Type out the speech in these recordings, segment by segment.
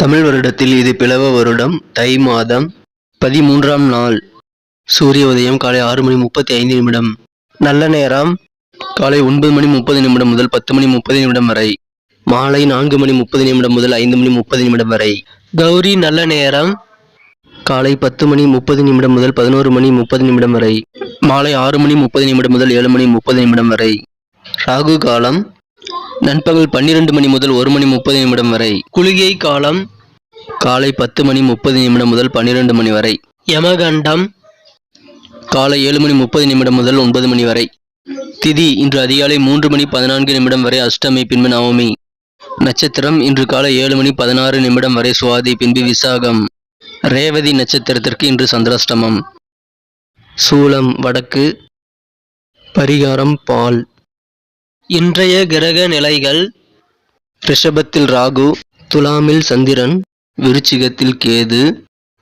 தமிழ் வருடத்தில் இது பிளவ வருடம் தை மாதம் பதிமூன்றாம் நாள். சூரிய உதயம் காலை ஆறு மணி முப்பத்தி ஐந்து நிமிடம். நல்ல நேரம் காலை ஒன்பது மணி முப்பது நிமிடம் முதல் பத்து மணி முப்பது நிமிடம் வரை. மாலை நான்கு மணி முப்பது நிமிடம் முதல் ஐந்து மணி முப்பது நிமிடம் வரை. கௌரி நல்ல நேரம் காலை பத்து மணி முப்பது நிமிடம் முதல் பதினோரு மணி முப்பது நிமிடம் வரை. மாலை ஆறு மணி முப்பது நிமிடம் முதல் ஏழு மணி முப்பது நிமிடம் வரை. ராகு காலம் நண்பகல் பன்னிரண்டு மணி முதல் ஒரு மணி முப்பது நிமிடம் வரை. குளிகை காலம் காலை பத்து மணி முப்பது நிமிடம் முதல் பன்னிரண்டு மணி வரை. யமகண்டம் காலை ஏழு மணி முப்பது நிமிடம் முதல் ஒன்பது மணி வரை. திதி இன்று அதிகாலை மூன்று மணி பதினான்கு நிமிடம் வரை அஷ்டமி பின்பு நவமி. நட்சத்திரம் இன்று காலை ஏழு மணி பதினாறு நிமிடம் வரை சுவாதி பின்பு விசாகம். ரேவதி நட்சத்திரத்திற்கு இன்று சந்திராஷ்டமம். சூலம் வடக்கு. பரிகாரம் பால். இன்றைய கிரக நிலைகள். ரிஷபத்தில் ராகு துலாமில் சந்திரன் விருச்சிகத்தில் கேது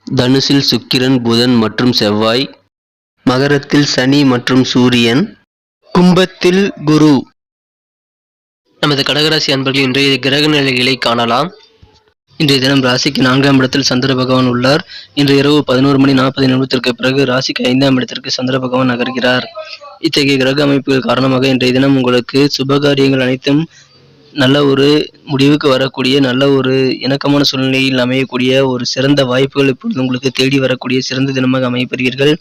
தனுசில் சுக்கிரன் புதன் மற்றும் செவ்வாய் மகரத்தில் சனி மற்றும் சூரியன் கும்பத்தில் குரு. நமது கடகராசி அன்பர்கள் இன்றைய கிரக நிலைகளை காணலாம். இன்றைய தினம் ராசிக்கு நான்காம் இடத்தில் சந்திர பகவான் உள்ளார். இன்று இரவு பதினோரு மணி நாற்பது நிமிடத்திற்கு பிறகு ராசிக்கு ஐந்தாம் இடத்திற்கு சந்திர பகவான் நகர்கிறார். இத்தகைய கிரக அமைப்புகள் காரணமாக இன்றைய தினம் உங்களுக்கு சுபகாரியங்கள் அனைத்தும் நல்ல ஒரு முடிவுக்கு வரக்கூடிய நல்ல ஒரு இணக்கமான சூழ்நிலையில் அமையக்கூடிய ஒரு சிறந்த வாய்ப்புகள் இப்பொழுது உங்களுக்கு தேடி வரக்கூடிய சிறந்த தினமாக அமையப்பெறுவீர்கள்.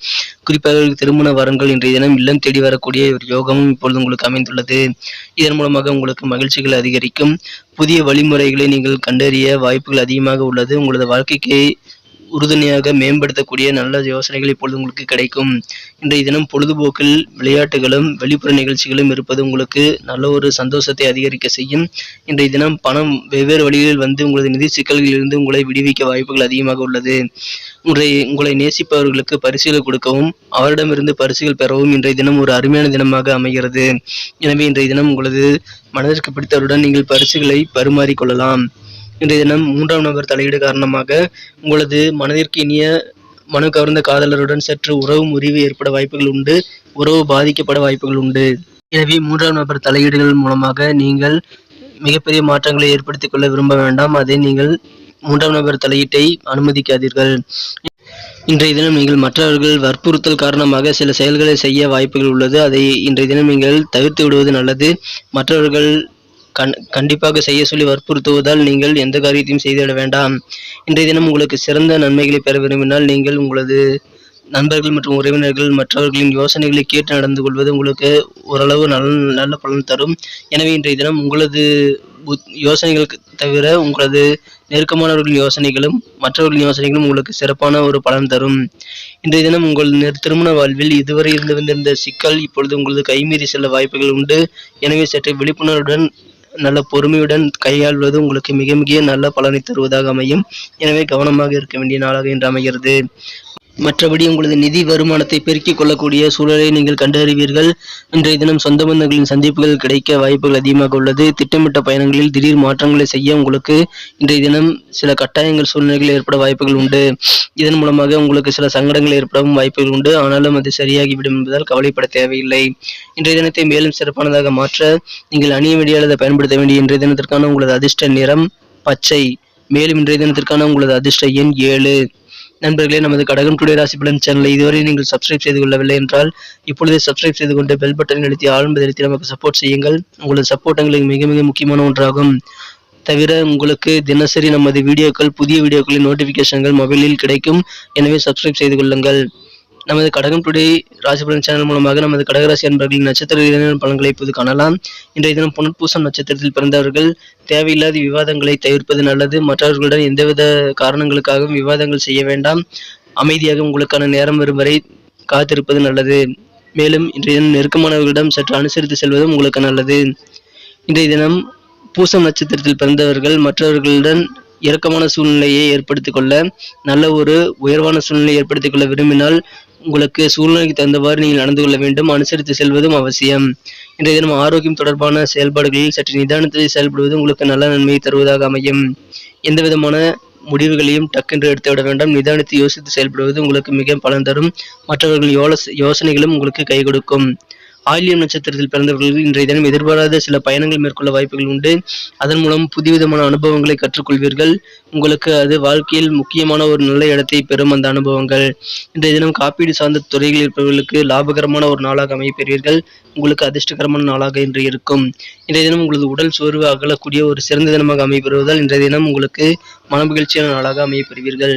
குறிப்பாக திருமண வரன்கள் இன்றைய தினம் இல்லம் தேடி வரக்கூடிய ஒரு யோகமும் இப்பொழுது உங்களுக்கு அமைந்துள்ளது. இதன் மூலமாக உங்களுக்கு மகிழ்ச்சிகள் அதிகரிக்கும். புதிய வழிமுறைகளை நீங்கள் கண்டறிய வாய்ப்புகள் அதிகமாக உள்ளது. உங்களது வாழ்க்கைக்கு உறுதுணையாக மேம்படுத்தக்கூடிய நல்ல யோசனைகள் இப்பொழுது உங்களுக்கு கிடைக்கும். இன்றைய தினம் பொழுதுபோக்கில் விளையாட்டுகளும் வெளிப்புற நிகழ்ச்சிகளும் இருப்பது உங்களுக்கு நல்ல ஒரு சந்தோஷத்தை அதிகரிக்க செய்யும். இன்றைய தினம் பணம் வெவ்வேறு வழிகளில் வந்து உங்களது நிதி சிக்கல்களிலிருந்து உங்களை விடுவிக்க வாய்ப்புகள் அதிகமாக உள்ளது. உங்களை உங்களை நேசிப்பவர்களுக்கு பரிசுகள் கொடுக்கவும் அவரிடமிருந்து பரிசுகள் பெறவும் இன்றைய தினம் ஒரு அருமையான தினமாக அமைகிறது. எனவே இன்றைய தினம் உங்களது மனதிற்கு பிடித்தவருடன் நீங்கள் பரிசுகளை பரிமாறிக்கொள்ளலாம். இன்றைய தினம் மூன்றாம் நபர் தலையீடு காரணமாக உங்களது மனதிற்கு இனிய மனு கவர்ந்த காதலருடன் சற்று உறவு முறிவு ஏற்பட வாய்ப்புகள் உண்டு. உறவு பாதிக்கப்பட வாய்ப்புகள் உண்டு. எனவே மூன்றாம் நபர் தலையீடுகள் மூலமாக நீங்கள் மிகப்பெரிய மாற்றங்களை ஏற்படுத்திக் கொள்ள விரும்ப வேண்டாம். அதை நீங்கள் மூன்றாம் நபர் தலையீட்டை அனுமதிக்காதீர்கள். இன்றைய தினம் நீங்கள் மற்றவர்கள் வற்புறுத்தல் காரணமாக சில செயல்களை செய்ய வாய்ப்புகள் உள்ளது. அதை இன்றைய தினம் நீங்கள் தவிர்த்து விடுவது நல்லது. மற்றவர்கள் கண் கண்டிப்பாக செய்ய சொல்லி வற்புறுத்துவதால் நீங்கள் எந்த காரியத்தையும் செய்துவிட வேண்டாம். இன்றைய தினம் உங்களுக்கு சிறந்த நன்மைகளை பெற விரும்பினால் நீங்கள் உங்களது நண்பர்கள் மற்றும் உறவினர்கள் மற்றவர்களின் யோசனைகளை கேட்டு நடந்து கொள்வது உங்களுக்கு ஓரளவு நல்ல நல்ல பலன் தரும். எனவே இன்றைய தினம் உங்களது புத் யோசனைகளுக்கு தவிர உங்களது நெருக்கமானவர்களின் யோசனைகளும் மற்றவர்களின் யோசனைகளும் உங்களுக்கு சிறப்பான ஒரு பலன் தரும். இன்றைய தினம் உங்கள் நெரு- திருமண வாழ்வில் இதுவரை இருந்து வந்திருந்த சிக்கல் இப்பொழுது உங்களது கைமீறி செல்ல வாய்ப்புகள் உண்டு. எனவே சற்று விழிப்புணர்வுடன் நல்ல பொறுமையுடன் கையாள்வது உங்களுக்கு மிக மிக நல்ல பலனை தருவதாக அமையும். எனவே கவனமாக இருக்க வேண்டிய நாளாக இன்று அமைகிறது. மற்றபடி உங்களது நிதி வருமானத்தை பெருக்கிக் கொள்ளக்கூடிய சூழலை நீங்கள் கண்டறிவீர்கள். இன்றைய தினம் சொந்த பந்தங்களின் சந்திப்புகள் கிடைக்க வாய்ப்புகள் அதிகமாக உள்ளது. திட்டமிட்ட பயணங்களில் திடீர் மாற்றங்களை செய்ய உங்களுக்கு இன்றைய தினம் சில கட்டாயங்கள் சூழ்நிலைகள் ஏற்பட வாய்ப்புகள் உண்டு. இதன் மூலமாக உங்களுக்கு சில சங்கடங்கள் ஏற்படவும் வாய்ப்புகள் உண்டு. ஆனாலும் அது சரியாகிவிடும் என்பதால் கவலைப்பட தேவையில்லை. இன்றைய தினத்தை மேலும் சிறப்பானதாக மாற்ற நீங்கள் அணிய வேண்டிய அல்லது பயன்படுத்த வேண்டிய இன்றைய தினத்திற்கான உங்களது அதிர்ஷ்ட நிறம் பச்சை. மேலும் இன்றைய தினத்திற்கான உங்களது அதிர்ஷ்ட எண் ஏழு. நண்பர்களே நமது கடகம் டுடே ராசி பலன் சேனலை இதுவரை நீங்கள் சப்ஸ்கிரைப் செய்து கொள்ளவில்லை என்றால் இப்பொழுதே சப்ஸ்கிரைப் செய்து கொண்டு பெல் பட்டனை அழுத்தி ஆழ்ந்து எழுத்தி நமக்கு சப்போர்ட் செய்யுங்கள். உங்களது சப்போர்ட் எங்களுக்கு மிக மிக முக்கியமான ஒன்றாகும். தவிர உங்களுக்கு தினசரி நமது வீடியோக்கள் புதிய வீடியோக்களின் நோட்டிஃபிகேஷன்கள் மொபைலில் கிடைக்கும். எனவே சப்ஸ்கிரைப் செய்து கொள்ளுங்கள். நமது கடகம் டுடே ராசி சேனல் மூலமாக நமது கடகராசி அன்பர்களின் நட்சத்திர இளைஞர் பலன்களை இப்போது காணலாம். இன்றைய தினம் புனர்பூசம் நட்சத்திரத்தில் பிறந்தவர்கள் தேவையில்லாத விவாதங்களை தவிர்ப்பது நல்லது. மற்றவர்களுடன் எந்தவித காரணங்களுக்காகவும் விவாதங்கள் செய்ய வேண்டாம். அமைதியாக உங்களுக்கான நேரம் வரும் வரை காத்திருப்பது நல்லது. மேலும் இன்றைய தினம் நெருக்கமானவர்களிடம் சற்று அனுசரித்து செல்வதும் உங்களுக்கு நல்லது. இன்றைய தினம் பூசம் நட்சத்திரத்தில் பிறந்தவர்கள் மற்றவர்களுடன் இறக்கமான சூழ்நிலையை ஏற்படுத்திக் கொள்ள நல்ல ஒரு உயர்வான சூழ்நிலையை ஏற்படுத்திக் கொள்ள விரும்பினால் உங்களுக்கு சூழ்நிலைக்கு தகுந்தவாறு நீங்கள் நடந்து கொள்ள வேண்டும் அனுசரித்து செல்வதும் அவசியம். இன்றைய தினம் ஆரோக்கியம் தொடர்பான செயல்பாடுகளில் சற்று நிதானத்தை செயல்படுவது உங்களுக்கு நல்ல நன்மையை தருவதாக அமையும். எந்த விதமான முடிவுகளையும் டக்கென்று எடுத்துவிட வேண்டாம். நிதானித்து யோசித்து செயல்படுவது உங்களுக்கு மிக பலன் தரும். மற்றவர்கள் யோசனைகளும் உங்களுக்கு கை கொடுக்கும். ஆயிலியம் நட்சத்திரத்தில் பிறந்தவர்களுக்கு இன்றைய தினம் எதிர்பாராத சில பயணங்கள் மேற்கொள்ள வாய்ப்புகள் உண்டு. அதன் மூலம் புதுவிதமான அனுபவங்களை கற்றுக்கொள்வீர்கள். உங்களுக்கு அது வாழ்க்கையில் முக்கியமான ஒரு நல்ல இடத்தை பெறும் அந்த அனுபவங்கள். இன்றைய தினம் காப்பீடு சார்ந்த துறையில் இருப்பவர்களுக்கு லாபகரமான ஒரு நாளாக அமையப்பெறுவீர்கள். உங்களுக்கு அதிர்ஷ்டகரமான நாளாக இன்று இருக்கும். இன்றைய தினம் உங்களது உடல் சோர்வு அகலக்கூடிய ஒரு சிறந்த தினமாக அமையப்பெறுவதால் இன்றைய தினம் உங்களுக்கு மனமகிழ்ச்சியான நாளாக அமையப்பெறுவீர்கள்